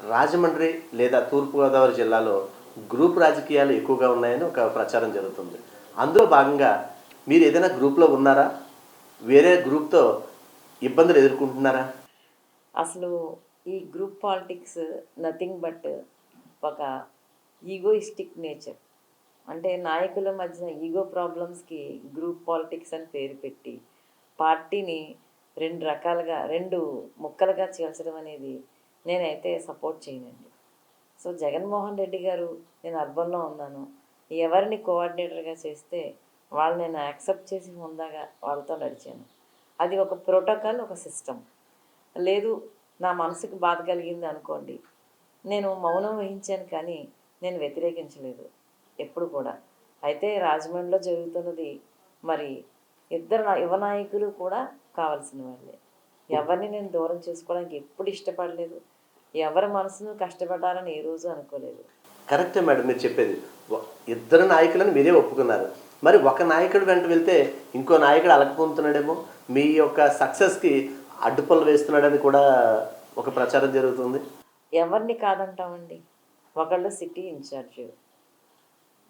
రాజమండ్రి లేదా తూర్పుగోదావరి జిల్లాలో గ్రూప్ రాజకీయాలు ఎక్కువగా ఉన్నాయని ఒక ప్రచారం జరుగుతుంది. అందులో భాగంగా మీరు ఏదైనా గ్రూప్లో ఉన్నారా? వేరే గ్రూప్తో ఇబ్బందులు ఎదుర్కొంటున్నారా? అసలు ఈ గ్రూప్ పాలిటిక్స్ నథింగ్ బట్ ఒక ఈగోయిస్టిక్ నేచర్. అంటే నాయకుల మధ్య ఈగో ప్రాబ్లమ్స్కి గ్రూప్ పాలిటిక్స్ అని పేరు పెట్టి పార్టీని రెండు రకాలుగా రెండు ముక్కలుగా చేర్చడం అనేది నేనైతే సపోర్ట్ చేయనండి. సో జగన్మోహన్ రెడ్డి గారు నేను అర్బన్లో ఉన్నాను. ఎవరిని కోఆర్డినేటర్గా చేస్తే వాళ్ళు నేను యాక్సెప్ట్ చేసి ఉందాగా వాళ్ళతో నడిచాను. అది ఒక ప్రోటోకాల్ ఒక సిస్టమ్. లేదు నా మనసుకు బాధ కలిగింది అనుకోండి. నేను మౌనం వహించాను కానీ నేను వ్యతిరేకించలేదు. ఎప్పుడు కూడా. అయితే రాజమండ్రిలో జరుగుతున్నది మరి ఇద్దరు యువ నాయకులు కూడా కావాల్సిన వాళ్ళే. ఎవరిని నేను దూరం చేసుకోవడానికి ఎప్పుడు ఇష్టపడలేదు. ఎవరి మనసును కష్టపడాలని ఏ రోజు అనుకోలేదు. కరెక్టే మేడం మీరు చెప్పేది. ఇద్దరు నాయకులను మీరే ఒప్పుకున్నారు. మరి ఒక నాయకుడు వెంట వెళ్తే ఇంకో నాయకుడు అలకపోతున్నాడేమో మీ యొక్క సక్సెస్కి అడ్డుపల్లు వేస్తున్నాడని కూడా ఒక ప్రచారం జరుగుతుంది. ఎవరిని కాదంటామండి? ఒకళ్ళు సిటీ ఇన్ఛార్జ్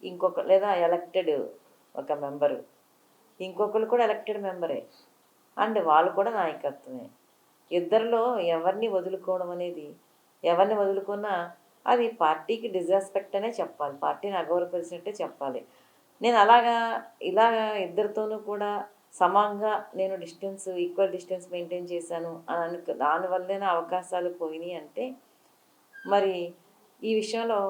ఇంకొక లేదా ఎలక్టెడ్ ఒక మెంబరు ఇంకొకరు కూడా ఎలక్టెడ్ మెంబరే. అండ్ వాళ్ళు కూడా నాయకత్వమే. ఇద్దరిలో ఎవరిని వదులుకోవడం అనేది ఎవరిని వదులుకున్నా అది పార్టీకి డిజాస్పెక్ట్ అనే చెప్పాలి. పార్టీని అగౌరవపరిచినట్టే చెప్పాలి. నేను అలాగా ఇలాగా ఇద్దరితోనూ కూడా సమానంగా నేను డిస్టెన్స్ ఈక్వల్ డిస్టెన్స్ మెయింటైన్ చేశాను అని అనుకు దానివల్లే నా అవకాశాలు పోయినాయి అంటే మరి ఈ విషయంలో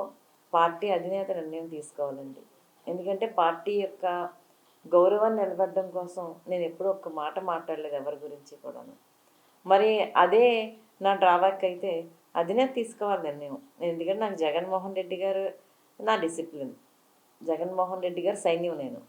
పార్టీ అధినేత నిర్ణయం తీసుకోవాలండి. ఎందుకంటే పార్టీ యొక్క గౌరవాన్ని నిలబడడం కోసం నేను ఎప్పుడూ ఒక్క మాట మాట్లాడలేదు ఎవరి గురించి కూడాను. మరి అదే నా డ్రాబ్యాక్ అయితే అది నేను తీసుకోవాలి నిర్ణయం ఎందుకంటే నాకు జగన్మోహన్ రెడ్డి గారు నా డిసిప్లిన్. జగన్మోహన్ రెడ్డి గారు సైన్యం నేను.